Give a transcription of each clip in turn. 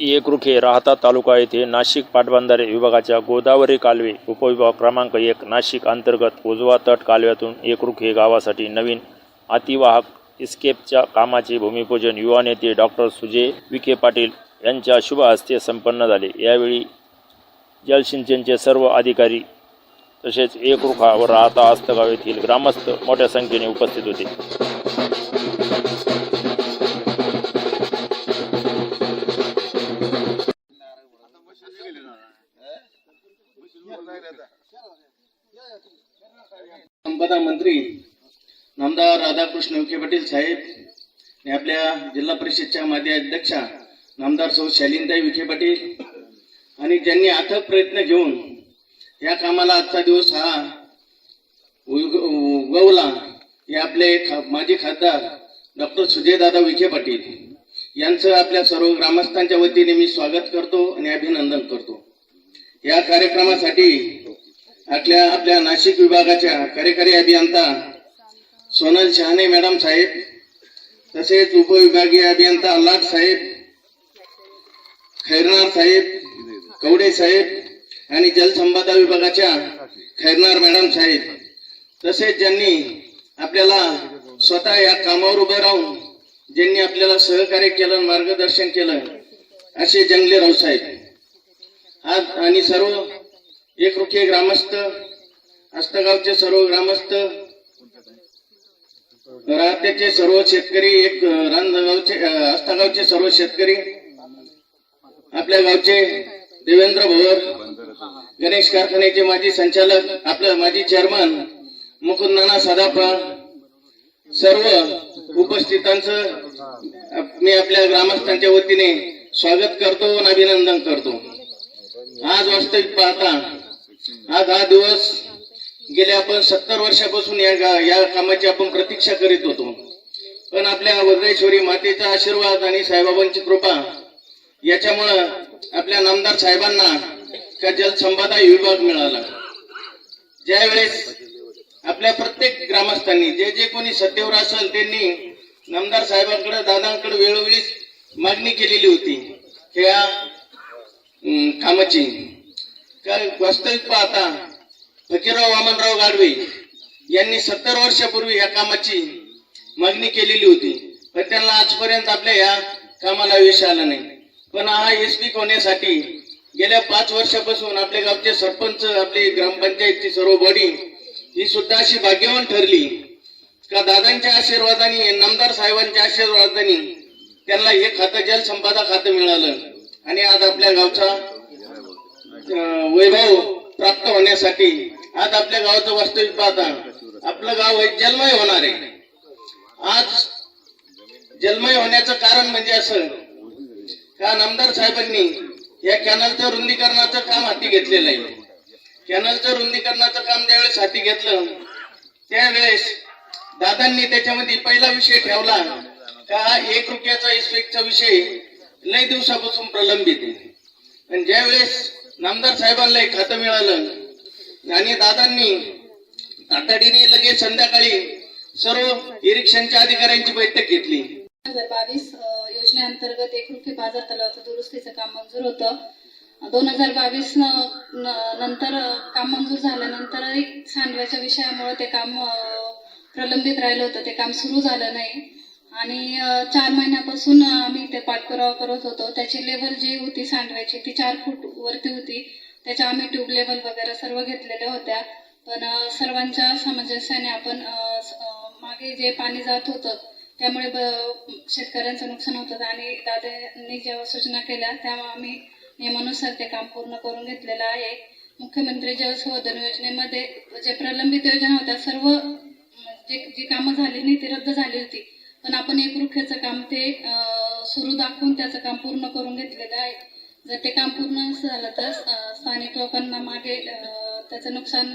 एकरुख हे राहता तालुका येथे नाशिक पाटबंधारे विभागाच्या गोदावरी कालवे उपविभाग क्रमांक एक नाशिक अंतर्गत उजवा तट कालव्यातून एकरुख हे गावासाठी नवीन अतिवाहक इस्केपच्या कामाचे भूमिपूजन युवा नेते डॉक्टर सुजय विखे पाटील यांच्या शुभ हस्ते संपन्न झाले. यावेळी जलसिंचनचे सर्व अधिकारी तसेच एकरुखा व राहता आस्तगाव येथील ग्रामस्थ मोठ्या संख्येने उपस्थित होते. संपदा मंत्री नामदार राधाकृष्ण विखे पाटील साहेब आणि आपल्या जिल्हा परिषदच्या माजी अध्यक्षा नामदार सौ शालिनताई विखे पाटील आणि ज्यांनी अथक प्रयत्न घेऊन या कामाला आजचा दिवस हा उग- उगवला हे आपले खा- माजी खासदार डॉक्टर सुजयदादा विखे पाटील. यांचं आपल्या सर्व ग्रामस्थांच्या वतीने मी स्वागत करतो आणि अभिनंदन करतो. या कार्यक्रमासाठी आपल्या आपल्या नाशिक विभागाच्या कार्यकारी अभियंता सोनल शहाणे मॅडम साहेब तसेच उपविभागीय अभियंता अल्लाद साहेब खैरनार साहेब कवडे साहेब आणि जलसंपदा विभागाच्या खैरनार मॅडम साहेब. तसेच ज्यांनी आपल्याला स्वतः या कामावर उभे राहून ज्यांनी आपल्याला सहकार्य केलं मार्गदर्शन केलं असे जंगले राव साहेब. आज आणि सर्व एक रुखे ग्रामस्थ अस्तगावचे सर्व ग्रामस्थ राहत्याचे सर्व शेतकरी एक रांजगावचे अस्तगावचे सर्व शेतकरी आपल्या गावचे देवेंद्र भोवर गणेश कारखान्याचे माजी संचालक आपलं माजी चेअरमन मुकुंद नाना सदापा सर्व उपस्थितांचं मी आपल्या ग्रामस्थांच्या वतीने स्वागत करतो आणि अभिनंदन करतो. आज वास्तविक पाहता आज हा दिवस गेल्या आपण सत्तर वर्षापासून या या कामाची आपण प्रतीक्षा करीत होतो. पण आपल्या वज्रेश्वरी मातेचा आशीर्वाद आणि साईबाबांची कृपा याच्यामुळं आपल्या नामदार साहेबांना का जलसंपदा विभाग मिळाला. ज्यावेळेस आपल्या प्रत्येक ग्रामस्थांनी जे जे कोणी सत्तेवर असेल त्यांनी नामदार साहेबांकडे दादांकडे वेळोवेळी मागणी केलेली होती. या कामाची. काय वास्तविक पाहता फकीरराव वामनराव गाडवे यांनी सत्तर वर्षापूर्वी या कामाची मागणी केलेली होती. पण त्यांना आजपर्यंत आपल्या या कामाला यश आला नाही. पण हा यशस्वी होण्यासाठी गेल्या पाच वर्षापासून आपल्या गावचे सरपंच आपली ग्रामपंचायतची सर्व बॉडी ही सुद्धा अशी भाग्यवान ठरली. का दादांच्या आशीर्वादाने नामदार साहेबांच्या आशीर्वादाने त्यांना हे खातं जलसंपादा खातं मिळालं. आणि आज आपल्या गावचा वैभव प्राप्त होण्यासाठी आज आपल्या गावाचं वास्तविक पाहता आपलं गाव हे जलमय होणार आहे. आज जलमय होण्याचं कारण म्हणजे असं का नामदार साहेबांनी या कॅनलचं रुंदीकरणाचं काम हाती घेतलेलं आहे. कॅनलचं रुंदीकरणाचं काम ज्यावेळेस हाती घेतलं त्यावेळेस दादांनी त्याच्यामध्ये पहिला विषय ठेवला का हा एक रुपयाचा इस्पेक्टचा विषय लय दिवसापासून प्रलंबित आहे. आणि ज्यावेळेस नामदार साहेबांना एक खातं मिळालं. आणि दादांनी तातडीने लगेच संध्याकाळी सर्व इरिक्शनच्या अधिकाऱ्यांची बैठक घेतली. दोन हजार बावीस योजनेअंतर्गत एक रुपये बाजार तलावाचं दुरुस्तीचं काम मंजूर होतं. दोन हजार बावीस नंतर काम मंजूर झाल्यानंतरही सांडव्याच्या विषयामुळे ते काम प्रलंबित राहिलं होतं. ते काम सुरू झालं नाही. आणि चार महिन्यापासून आम्ही ते पाठपुरावा करत होतो. त्याची लेवल जी होती सांडवायची ती चार फूट वरती होती. त्याच्या आम्ही ट्यूब लेवल वगैरे सर्व घेतलेल्या होत्या. पण सर्वांच्या सामंजस्याने आपण मागे जे पाणी जात होतं त्यामुळे ब- शेतकऱ्यांचं नुकसान होतं आणि दादांनी जेव्हा सूचना केल्या तेव्हा आम्ही नियमानुसार ते काम पूर्ण करून घेतलेलं आहे. मुख्यमंत्री जलसंवर्धन योजनेमध्ये जे प्रलंबित योजना होत्या सर्व जे जी कामं झाली नाही ती रद्द झाली होती. पण आपण एक रुख्याचं काम ते सुरू दाखवून त्याचं काम पूर्ण करून घेतलेलं आहे. जर ते काम पूर्ण झालं तर स्थानिक लोकांना मागे त्याचं नुकसान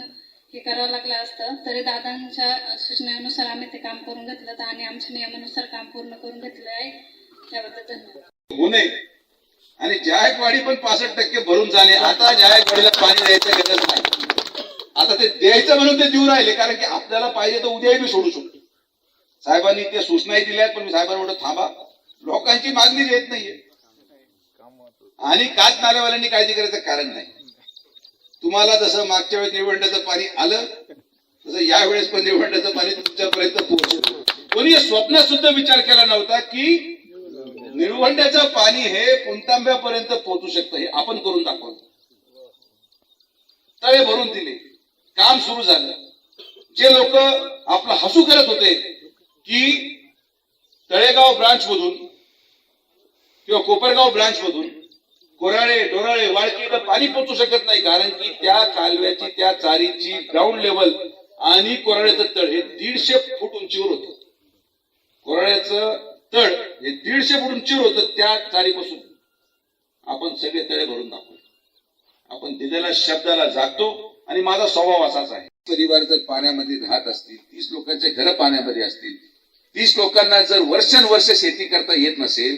हे करावं लागलं असतं. तरी दादांच्या सूचनेनुसार आम्ही ते काम करून घेतलं होतं आणि आमच्या नियमानुसार काम पूर्ण करून घेतलं आहे. त्याबद्दल धन्यवाद. होऊ नये आणि जायकवाडी पण पासष्ट टक्के भरून जाणे. आता जायकवाडीला पाणी द्यायचं गरज नाही. आता ते द्यायचं म्हणून ते देऊ राहिले कारण की आपल्याला पाहिजे तर उद्याही मी सोडू शकतो. साहेबांनी ते सूचनाही दिल्यात पण मी साहेबांना थांबा. लोकांची मागणी येत नाहीये. आणि काच नाल्यावाल्यांनी काळजी करायचं कारण नाही. तुम्हाला जसं मागच्या वेळेस निवडण्याचं पाणी आलं तसं यावेळेस पण निवडण्याचं पाणी तुमच्यापर्यंत पोहोचलं. कोणी स्वप्नात सुद्धा विचार केला नव्हता की निळवंड्याचं पाणी हे पुंतांब्यापर्यंत पोहोचू शकतं हे आपण करून दाखवलं. तळे भरून दिले. काम सुरू झालं. जे लोक आपलं हसू करत होते की तळेगाव ब्रांच मधून किंवा कोपरगाव ब्रांच मधून कोराळे डोराळे वाळकी पाणी पोचू शकत नाही कारण की त्या कालव्याची त्या चारीची ग्राउंड लेवल आणि कोराळ्याचं तळ हे दीडशे फूट उंचीवर होतं. कोराळ्याचं तळ हे दीडशे फूट उंचीवर होतं त्या चारीपासून. आपण सगळे तळे भरून दाखवू. आपण दिलेल्या शब्दाला जागतो आणि माझा स्वभाव असाच आहे. परिवार जर पाण्यामध्ये राहत असतील तीस लोकांचे घर पाण्यामध्ये असतील तीस लोकांना जर वर्षानुवर्ष शेती करता येत नसेल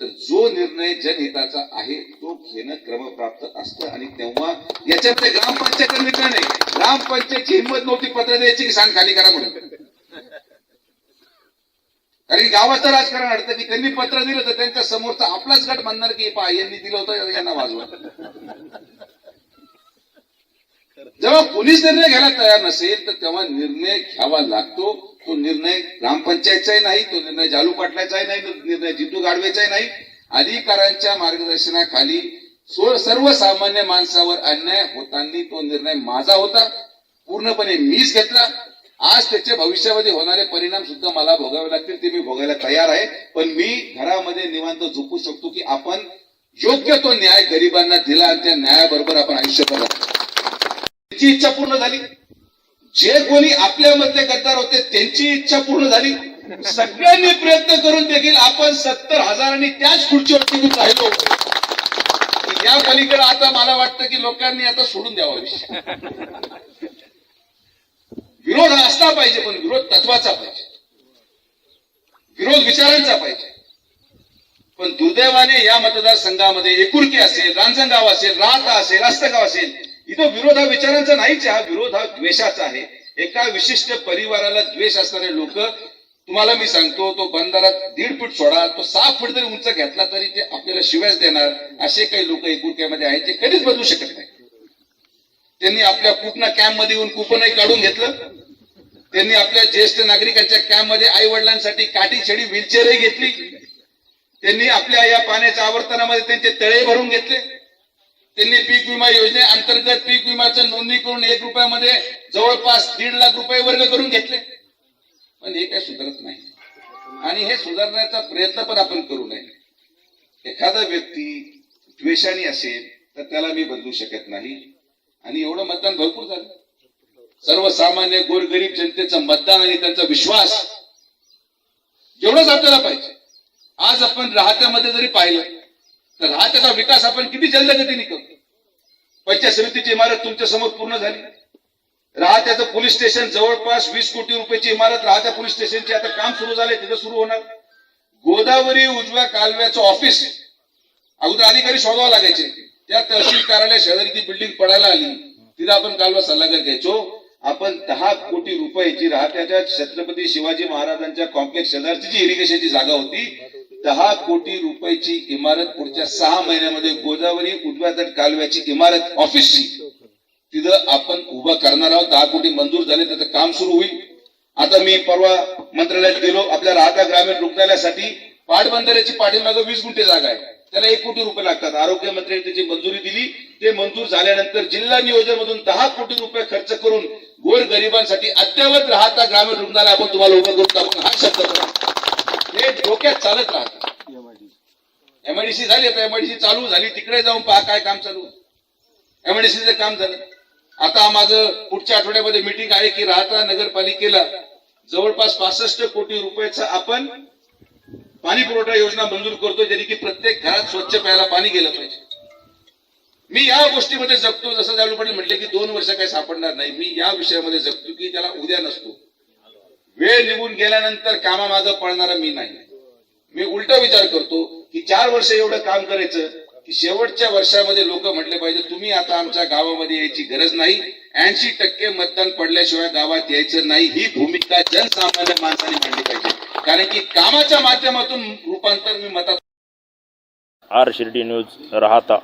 तर जो निर्णय जनहिताचा आहे तो घेणं क्रमप्राप्त असतं. आणि तेव्हा याच्यामध्ये ग्रामपंचायत निर्णय नाही. ग्रामपंचायतची हिंमत नव्हती पत्र द्यायची की सांग खाली करा म्हणून. कारण गावाचं राजकारण अडतं की त्यांनी पत्र दिलं तर त्यांच्या समोरचा आपलाच गट म्हणणार की पा यांनी दिलं होतं यांना वाजवा. जेव्हा पोलीस निर्णय घ्यायला तयार नसेल तर तेव्हा निर्णय घ्यावा लागतो. तो निर्णय ग्रामपंचायतचाही नाही तो निर्णय जालू पाटलाचाही नाही तो निर्णय जितू गाडवेचाही नाही. अधिकाऱ्यांच्या मार्गदर्शनाखाली सर्वसामान्य माणसावर अन्याय होताना तो निर्णय माझा होता. पूर्णपणे मीच घेतला. आज त्याचे भविष्यामध्ये होणारे परिणाम सुद्धा मला भोगावे लागतील ते मी भोगायला तयार आहे. पण मी घरामध्ये निवांत झोपू शकतो की आपण योग्य तो न्याय गरिबांना दिला आणि त्या न्यायाबरोबर आपण आयुष्य जगू. इच्छा पूर्ण झाली. जे कोणी आपल्यामधले गद्दार होते त्यांची इच्छा पूर्ण झाली. सगळ्यांनी प्रयत्न करून देखील आपण सत्तर हजारांनी त्याच खुर्चीवरती घेऊन राहिलो. या पलीकडे आता मला वाटतं की लोकांनी आता सोडून द्यावा विषय विरोध हा असला पाहिजे पण विरोध तत्वाचा पाहिजे. विरोध विचारांचा पाहिजे. पण दुर्दैवाने या मतदारसंघामध्ये एकुरकी असेल रांजणगाव असेल राहता असेल अस्तगाव असेल इथं विरोध हा विचारांचा नाहीच आहे हा विरोध हा द्वेषाचा आहे. एका विशिष्ट परिवाराला द्वेष असणारे लोक तुम्हाला मी सांगतो तो बंधारात दीड फूट सोडा तो सहा फूट जरी उंच घेतला तरी ते आपल्याला शिवायच देणार असे काही लोक एकुरक्यामध्ये आहेत जे कधीच बदलू शकत नाही. त्यांनी आपल्या कुपना कॅम्पमध्ये येऊन कुपनही काढून घेतलं. त्यांनी आपल्या ज्येष्ठ नागरिकांच्या कॅम्पमध्ये आई वडिलांसाठी काठी छडी व्हीलचेअरही घेतली. त्यांनी आपल्या या पाण्याच्या आवर्तनामध्ये त्यांचे तळे भरून घेतले. त्यांनी पीक विमा योजने अंतर्गत पीक विमाचं नोंदणी करून एक रुपयामध्ये जवळपास दीड लाख रुपये वर्ग करून घेतले. पण हे काही सुधारत नाही. आणि हे सुधारण्याचा प्रयत्न पण आपण करू नये. एखादा व्यक्ती द्वेषाने असेल तर त्याला मी बदलू शकत नाही. आणि एवढं मतदान भरपूर झालं. सर्वसामान्य गोरगरीब जनतेचं मतदान आणि त्यांचा विश्वास एवढंच आपल्याला पाहिजे. आज आपण राहत्यामध्ये जरी पाहिलं तर राहत्याचा विकास आपण किती जलद गतीने करतो? पंचायत समितीची इमारत तुमच्यासमोर पूर्ण झाली. राहत्याचं पोलीस स्टेशन जवळपास वीस कोटी रुपयाची इमारत राहत्या पोलीस स्टेशनची आता काम सुरू झाले तिथं सुरू होणार. गोदावरी उजव्या कालव्याचं ऑफिस अगोदर अधिकारी शोधावं लागायचे. त्या तहसील कार्यालय शेजारी ती बिल्डिंग पडायला आली. तिथं आपण कालवा सल्लागार घ्यायचो. आपण दहा कोटी रुपयाची राहत्याच्या छत्रपती शिवाजी महाराजांच्या कॉम्प्लेक्स शेजारची जी इरिगेशनची जागा होती दहा कोटी रुपयाची इमारत पुढच्या सहा महिन्यामध्ये गोदावरी उजव्या कालव्याची इमारत ऑफिसची तिथं आपण उभं करणार आहोत. दहा कोटी मंजूर झाले त्याचं काम सुरू होईल. आता मी परवा मंत्रालयात गेलो आपल्या राहता ग्रामीण रुग्णालयासाठी पाटबंधाऱ्याची पाठीमागं वीस गुंठे जागा आहे. त्याला एक कोटी रुपये लागतात. आरोग्य मंत्र्यांनी त्याची मंजुरी दिली. ते मंजूर झाल्यानंतर जिल्हा नियोजन मधून दहा कोटी रुपये खर्च करून गोर गरिबांसाठी अद्यावत राहता ग्रामीण रुग्णालय आपण तुम्हाला उभं करून टाकून हा शब्द करा. हे डोक्यात चालत राहत. एमआयडीसी झाली आता. एमआयडीसी चालू झाली. तिकडे जाऊन पहा काय काम चालू. एमआयडीसीचं काम झालं. आता माझं पुढच्या आठवड्यामध्ये मिटिंग आहे की राहता नगरपालिकेला जवळपास पासष्ट कोटी रुपयाचं आपण पाणी पुरवठा योजना मंजूर करतो ज्याने की प्रत्येक घरात स्वच्छ प्यायला पाणी गेलं पाहिजे. मी या गोष्टीमध्ये जगतो. जसं जालू पाटील म्हटले की दोन वर्ष काही सापडणार नाही. मी या विषयामध्ये जगतो की त्याला उद्या नसतो. वेळ निघून गेल्यानंतर कामामागं पळणारा मी नाही. मी उलटा विचार करतो की चार वर्ष एवढं काम करायचं की शेवटच्या वर्षामध्ये लोक म्हटले पाहिजे तुम्ही आता आमच्या गावामध्ये यायची गरज नाही. ऐंशी टक्के मतदान पडल्याशिवाय गावात यायचं नाही. ही भूमिका जनसामान्य माणसाने मांडली पाहिजे. कारण की कामाच्या माध्यमातून रूपांतर मी मतात आर शिर्डी न्यूज राहता.